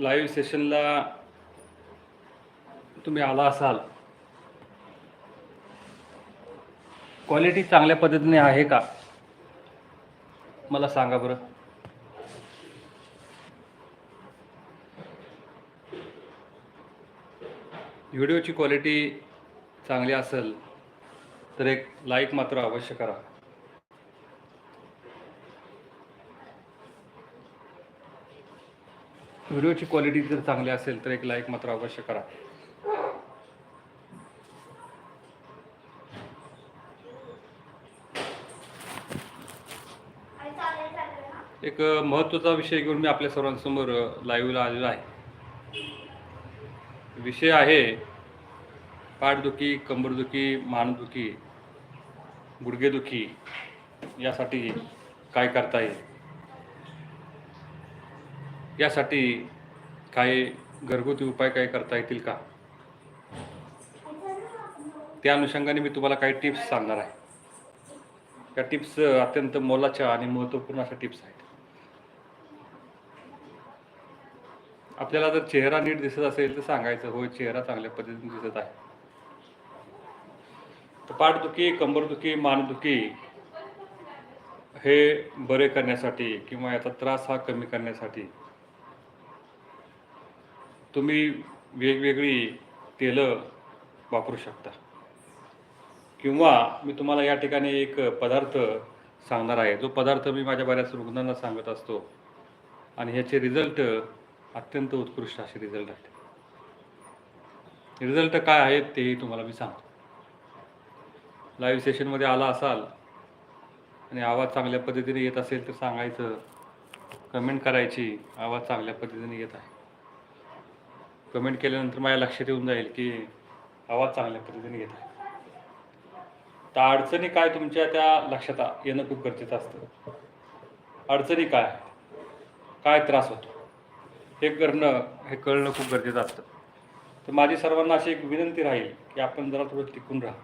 Live सेशनला तुम्ही आला असाल. क्वालिटी चांगल्या पद्धतीने आहे का? मला सांगा बरं. व्हिडिओची क्वालिटी चांगली असेल तर एक लाईक मात्र अवश्य करा. व्हिडिओची क्वालिटी जर चांगली असेल तर एक लाईक मात्र अवश्य करा. एक महत्त्वाचा विषय घेऊन मी आपल्या सर्वांसमोर लाईव्हला आलेलो आहे. विषय आहे पाठदुखी कंबरदुखी मानदुखी गुडघेदुखी यासाठी काय करता येईल? यासाठी काही घरगुती उपाय काही करता येतील का? त्या अनुषंगाने मी तुम्हाला काही टिप्स सांगणार आहे. त्या टिप्स अत्यंत मोलाच्या आणि महत्त्वपूर्ण अशा टिप्स आहेत. आपल्याला जर चेहरा नीट दिसत असेल तर सांगायचं होय चेहरा चांगल्या पद्धतीने दिसत आहे. तर पाठदुखी कंबरदुखी मानदुखी हे बरे करण्यासाठी किंवा याचा त्रास हा कमी करण्यासाठी तुम्ही वेगवेगळी तेलं वापरू शकता. किंवा मी तुम्हाला या ठिकाणी एक पदार्थ सांगणार आहे. जो पदार्थ मी माझ्या बऱ्याच रुग्णांना सांगत असतो. आणि ह्याचे रिझल्ट अत्यंत उत्कृष्ट असे रिझल्ट आहेत. रिझल्ट काय आहेत तेही तुम्हाला मी सांगतो. लाईव्ह सेशनमध्ये आला असाल आणि आवाज चांगल्या पद्धतीने येत असेल तर सांगायचं कमेंट करायची आवाज चांगल्या पद्धतीने येत आहे. कमेंट केल्यानंतर माझ्या लक्षात येऊन जाईल की आवाज चांगल्या पद्धतीने येत आहे. तर अडचणी काय तुमच्या त्या लक्षात येणं खूप गरजेचं असतं. अडचणी काय? काय त्रास होतो? हे करणं हे कळणं खूप गरजेचं असतं. तर माझी सर्वांना अशी एक विनंती राहील की आपण जरा थोडं टिकून राहा.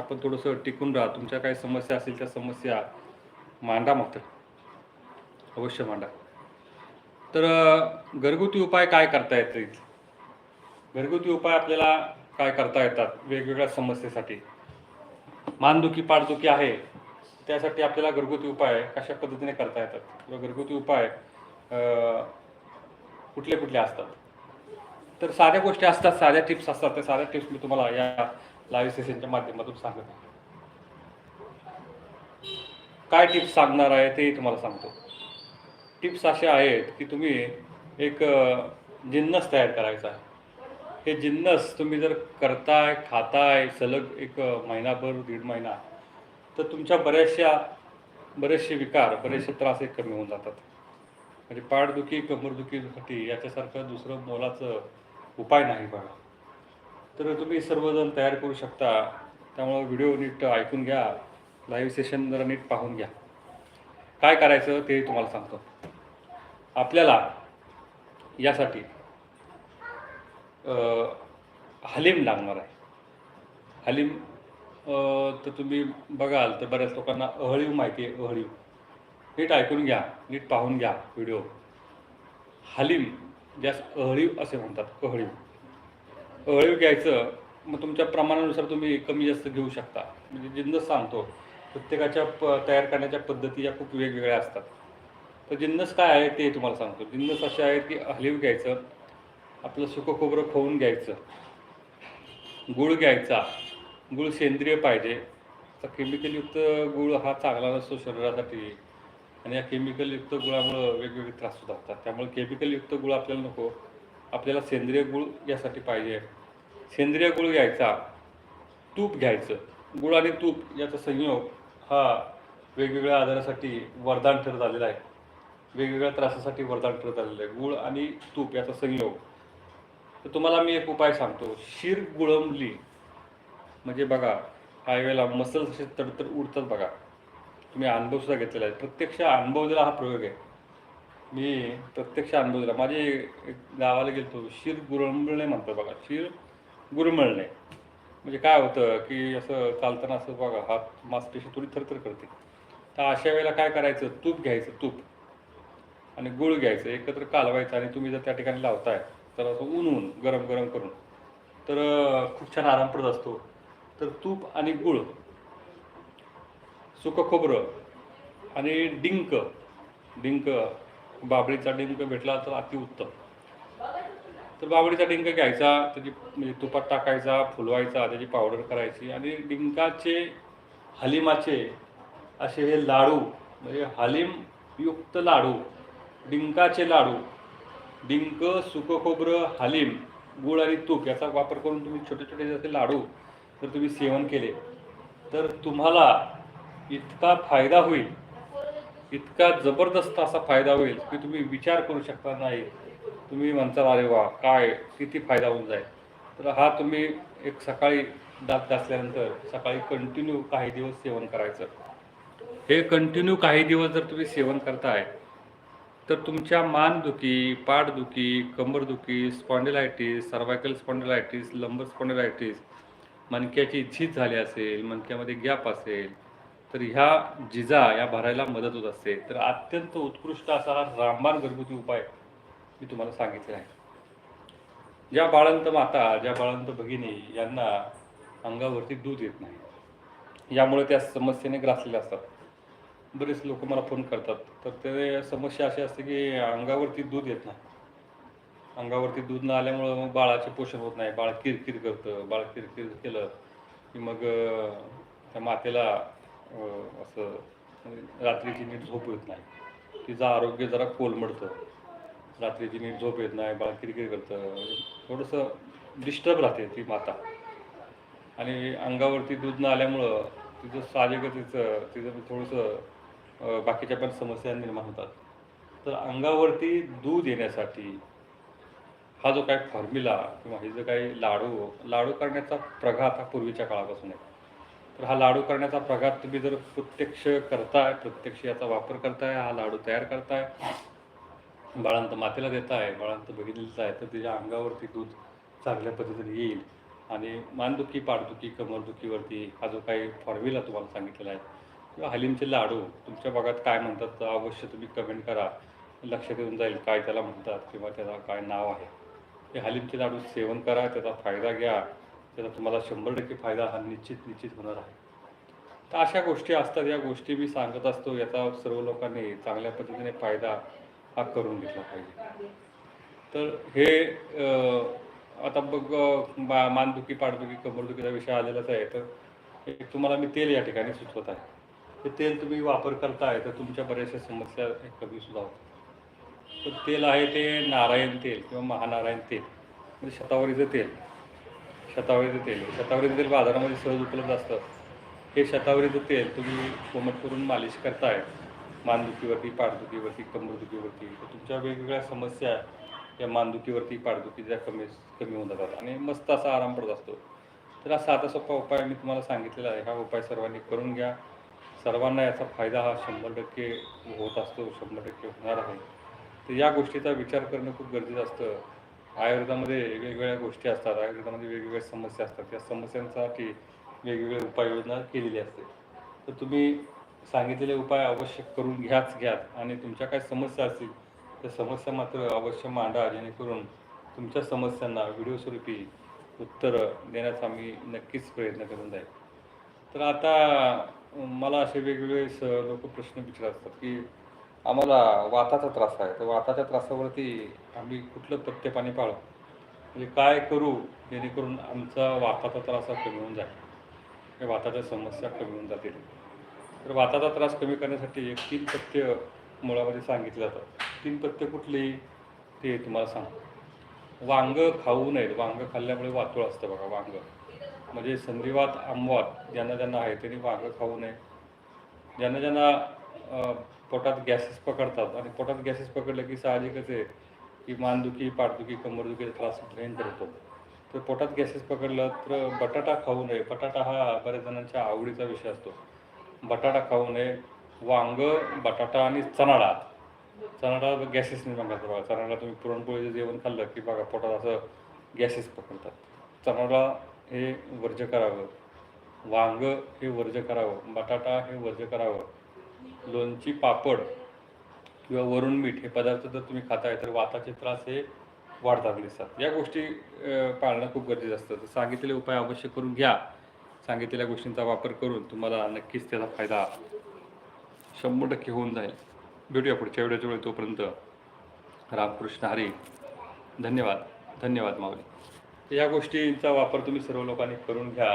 आपण थोडंसं टिकून राहा. तुमच्या काही समस्या असतील त्या समस्या मांडा मात्र. अवश्य मांडा. तर घरगुती उपाय काय करता येतील? घरगुती उपाय आपल्याला काय करता येतात वेगवेगळ्या समस्येसाठी? मानदुखी पाठदुखी आहे त्यासाठी आपल्याला घरगुती उपाय कशा पद्धतीने करता येतात? किंवा घरगुती उपाय कुठले कुठले असतात? तर साध्या गोष्टी असतात साध्या टिप्स असतात. त्या साध्या टिप्स मी तुम्हाला या लाईव्ह सेशनच्या माध्यमातून सांगत. आहे काय टिप्स सांगणार आहे तेही तुम्हाला सांगतो. टिप्स अशा आहेत की तुम्ही एक जिन्नस तयार करायचा आहे. हे जिन्नस तुम्ही जर करताय खाताय सलग एक महिनाभर दीड महिना तर तुमच्या बऱ्याचशा बरेचसे विकार बरेचसे त्रास हे कमी होऊन जातात. म्हणजे पाठदुखी कमरदुखीसाठी याच्यासारखं दुसरं मोलाचं उपाय नाही बघा. तर तुम्ही सर्वजण तयार करू शकता. त्यामुळं व्हिडिओ नीट ऐकून घ्या. लाईव्ह सेशन जरा नीट पाहून घ्या. काय करायचं ते तुम्हाला सांगतो. आपल्याला यासाठी हलीम लागणार आहे. हलीम तर तुम्ही बघाल तर बऱ्याच लोकांना अहळीव माहिती आहे अहळीव. नीट ऐकून घ्या नीट पाहून घ्या व्हिडिओ. हलीम ज्यास अहळीव असे म्हणतात अहळीव. अहळीव घ्यायचं मग तुमच्या प्रमाणानुसार तुम्ही कमी जास्त घेऊ शकता. म्हणजे जिन्नस सांगतो प्रत्येकाच्या प तयार करण्याच्या पद्धती या खूप वेगवेगळ्या असतात. तर जिन्नस काय आहे ते तुम्हाला सांगतो. जिन्नस असे आहेत की हलीव घ्यायचं आपलं सुकं खोबरं खवून घ्यायचं गूळ घ्यायचा. गूळ सेंद्रिय पाहिजे. तर केमिकलयुक्त गूळ हा चांगला नसतो शरीरासाठी. आणि या केमिकलयुक्त गुळामुळं वेगवेगळे त्रास होत असतात. त्यामुळे केमिकलयुक्त गुळ आपल्याला नको. आपल्याला सेंद्रिय गुळ यासाठी पाहिजे. सेंद्रिय गुळ घ्यायचा. तूप घ्यायचं. गुळ आणि तूप याचा संयोग हा वेगवेगळ्या आजारासाठी वरदान ठरत आलेला आहे. वेगवेगळ्या त्रासासाठी वरदान ठरत आलेलं आहे. गुळ आणि तूप याचा संयोग. तर तुम्हाला मी एक उपाय सांगतो. शीर गुळंबली म्हणजे बघा काही वेळेला मसल्स असे तडतड उडतात बघा. तुम्ही अनुभवसुद्धा घेतलेला आहे. प्रत्यक्ष अनुभवलेला हा प्रयोग आहे. मी प्रत्यक्ष अनुभव दिला. माझे एक गावाला गेलो शीर गुरमळणे म्हणतो बघा. शीर गुरमळणे म्हणजे काय होतं की असं चालताना असं बघा हात मासपेशी थोडी थरथर करते. तर अशा वेळेला काय करायचं? तूप घ्यायचं. तूप. आणि गुळ घ्यायचं एकत्र कालवायचं आणि तुम्ही जर त्या ठिकाणी लावताय तर असं ऊन ऊन गरम गरम करून. तर खूप छान आराम पडत असतो. तर तूप आणि गुळ सुकं खोबरं आणि डिंक. डिंक बाबळीचा डिंक भेटला तर अतिउत्तम तर बाबळीचा डिंक घ्यायचा त्याची म्हणजे तुपात टाकायचा फुलवायचा त्याची पावडर करायची आणि डिंकाचे हलिमाचे असे हे लाडू म्हणजे हलीमयुक्त लाडू डिंकाचे लाडू डिंक सुकं खोबरं हलीम गुळ आणि तूप याचा वापर करून तुम्ही छोटे छोटे जसे लाडू जर तुम्ही सेवन केले तर तुम्हाला इतका फायदा होईल इतका जबरदस्त असा फायदा होईल की तुम्ही विचार करू शकता नाही तुम्ही म्हणता अरे वा काय किती फायदा होऊन जाईल. तर हा तुम्ही एक सकाळी दात घासल्यानंतर सकाळी कंटिन्यू काही दिवस सेवन करायचं. हे कंटिन्यू काही दिवस जर तुम्ही सेवन करताय तर तुमच्या मानदुखी पाठदुखी कंबरदुखी spondylitis cervical spondylitis lumbar spondylitis मणक्याची झीज झाली असेल मणक्यामध्ये गॅप असेल तर ह्या जिजा या भरायला मदत होत असते. तर अत्यंत उत्कृष्ट असा हा रामबाण घरगुती उपाय मी तुम्हाला सांगितले आहे. ज्या बाळंत माता ज्या बाळंत भगिनी यांना अंगावरती दूध येत नाही यामुळे त्या समस्येने ग्रासलेल्या असतात. बरेच लोक मला फोन करतात. तर ते समस्या अशी असते की अंगावरती दूध येत नाही. अंगावरती दूध न आल्यामुळं मग बाळाचे पोषण होत नाही. बाळ किरकिर करतं. बाळ किरकिर केलं की मग त्या मातेला असं रात्रीची नीट झोप येत नाही. तिचं आरोग्य जरा कोलमडतं. रात्रीची नीट झोप येत नाही. बाळ किरकिर करतं. थोडंसं डिस्टर्ब राहते ती माता. आणि अंगावरती दूध न आल्यामुळं तिचं साहजिकच तिचं तिचं थोडंसं बाकीच्या पण समस्या निर्माण होतात. तर अंगावरती दूध येण्यासाठी हा जो काही फॉर्म्युला किंवा हे जो काही लाडू लाडू करण्याचा प्रघात हा पूर्वीच्या काळापासून आहे. तर हा लाडू करण्याचा प्रघात तुम्ही जर प्रत्यक्ष करताय प्रत्यक्ष याचा वापर करताय हा लाडू तयार करताय बाळांत मातेला देताय बाळांत बघितलेलं आहे तर त्याच्या अंगावरती दूध चांगल्या पद्धतीने येईल. आणि मानदुखी पाठदुखी कमरदुखीवरती हा जो काही फॉर्म्युला तुम्हाला सांगितलेला आहे किंवा हलीमचे लाडू तुमच्या भागात काय म्हणतात तर अवश्य तुम्ही कमेंट करा. लक्षात येऊन जाईल काय त्याला म्हणतात किंवा त्याला काय नाव आहे. हे हलीमचे लाडू सेवन करा त्याचा फायदा घ्या. त्याचा तुम्हाला शंभर टक्के फायदा हा निश्चित निश्चित होणार आहे. तर अशा गोष्टी असतात या गोष्टी मी सांगत असतो याचा सर्व लोकांनी चांगल्या पद्धतीने फायदा हा करून घेतला पाहिजे. तर हे आता बघ मानदुखी पाठदुखी कमरदुखीचा विषय आलेलाच आहे तर एक तुम्हाला मी तेल या ठिकाणी सुचवत आहे. ते तेल तुम्ही वापर करताय तर तुमच्या बऱ्याचशा समस्या हे कमी सुद्धा. होतात तर तेल आहे ते नारायण तेल किंवा महानारायण तेल म्हणजे शतावरीचं तेल. शतावरीचं तेल. शतावरीचं तेल बाजारामध्ये सहज उपलब्ध असतं. हे शतावरीचं तेल तुम्ही कोमट करून मालिश करताय. मानदुखीवरती पाठदुखीवरती कंबरदुखीवरती तर तुमच्या वेगवेगळ्या समस्या या मानदुखीवरती पाठदुखीच्या कमी कमी होऊन जातात आणि मस्त असा आराम पडत असतो. तर हा साधा सोपा उपाय मी तुम्हाला सांगितलेला आहे. हा उपाय सर्वांनी करून घ्या. सर्वांना याचा फायदा हा शंभर टक्के होत असतो शंभर टक्के होणार आहे. तर या गोष्टीचा विचार करणं खूप गरजेचं असतं. आयुर्वेदामध्ये वेगवेगळ्या गोष्टी असतात आयुर्वेदामध्ये वेगवेगळ्या समस्या असतात. त्या समस्यांसाठी वेगवेगळे उपाययोजना केलेली असते. तर तुम्ही सांगितलेले उपाय अवश्य करून घ्याच घ्यात आणि तुमच्या काय समस्या असतील त्या समस्या मात्र अवश्य मांडा जेणेकरून तुमच्या समस्यांना व्हिडिओ स्वरूपी उत्तरं देण्याचा मी नक्कीच प्रयत्न करून जाईल. तर आता मला असे वेगवेगळे स लोक प्रश्न विचारत असतात की आम्हाला वाताचा त्रास आहे. तर वाताच्या त्रासावरती आम्ही कुठलं पथ्य पाणी पाळू? म्हणजे काय करू जेणेकरून आमचा वाताचा त्रास हा कमी होऊन जाईल या वाताच्या समस्या कमी होऊन जातील? तर वाताचा त्रास कमी करण्यासाठी एक तीन पथ्य मुळामध्ये सांगितलं जातं तीन पथ्य कुठली? ते तुम्हाला सांगतो. वांग खाऊ नयेत. वांग खाल्ल्यामुळे वातोळ असतं बघा वांग. म्हणजे संधिवात आमवात ज्यांना ज्यांना आहे त्यांनी वांग खाऊ नये. ज्यांना ज्यांना पोटात गॅसेस पकडतात आणि पोटात गॅसेस पकडलं की साहजिकच आहे की मानदुखी पाठदुखी कंबरदुखीचा त्रास भयंकर होतो तर पोटात गॅसेस पकडलं तर बटाटा खाऊ नये. बटाटा हा बऱ्याच जणांच्या आवडीचा विषय असतो. बटाटा खाऊ नये. वांग बटाटा आणि चणाडा डाळ. गॅसेस निर्माण करतात बघा. चनाडा तुम्ही पुरणपोळीचं जेवण खाल्लं की बघा पोटात असं गॅसेस पकडतात. चनाडा हे वर्ज करावं. वांग हे वर्ज करावं. बटाटा हे वर्ज करावं. लोणची पापड किंवा वरून मीठ हे पदार्थ जर तुम्ही खाताय तर वाताचे त्रास हे वाढतात दिसतात. या गोष्टी पाळणं खूप गरजेचं असतं. तर सांगितलेले उपाय अवश्य करून घ्या. सांगितलेल्या गोष्टींचा वापर करून तुम्हाला नक्कीच त्याचा फायदा शंभर टक्के होऊन जाईल. भेटूया पुढच्या व्हिडिओच्या वेळी. तोपर्यंत रामकृष्ण हरी. धन्यवाद. धन्यवाद माऊली. या गोष्टींचा वापर तुम्ही सर्व लोकांनी करून घ्या.